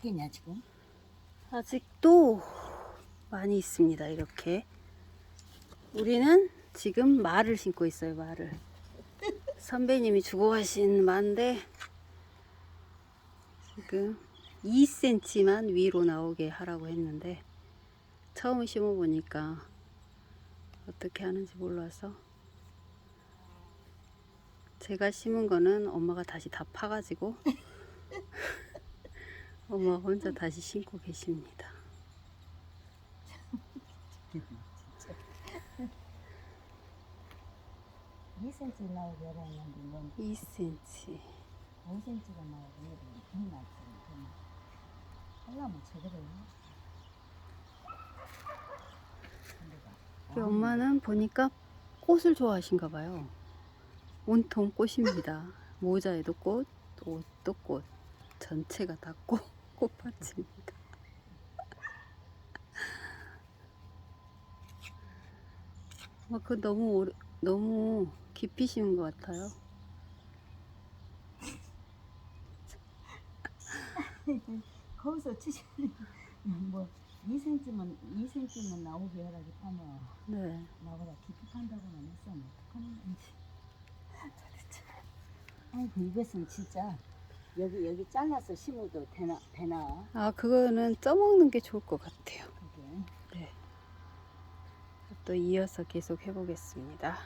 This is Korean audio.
개냐 지금? 아직도 많이 있습니다. 이렇게. 우리는 지금 말을 신고 있어요. 말을. 선배님이 주고 가신 마인데 지금 2cm만 위로 나오게 하라고 했는데 처음 심어 보니까 어떻게 하는지 몰라서 제가 심은 거는 엄마가 다시 다 파가지고 엄마 혼자 다시 심고 계십니다. 이 c m 나오게 하려는데 넌 2cm. 5cm가 나오고 이러면 하려면 제대로. 우리 엄마는 보니까 꽃을 좋아하신가 봐요. 온통 꽃입니다. 모자에도 꽃, 옷도 꽃, 전체가 다 꽃, 꽃밭입니다. 아, 그 너무 오래, 너무 깊이 심은 것 같아요. 거기서 치시는 뭐 2cm만 2cm만 나오게 하라고 하면 네. 나보다 깊이 판다고는 했으면 어떡하는 건지 도대체 아이고 이것은 진짜 여기 여기 잘라서 심어도 되나 되나 아, 그거는 쪄먹는 게 좋을 것 같아요. 그게 네. 또 이어서 계속 해보겠습니다.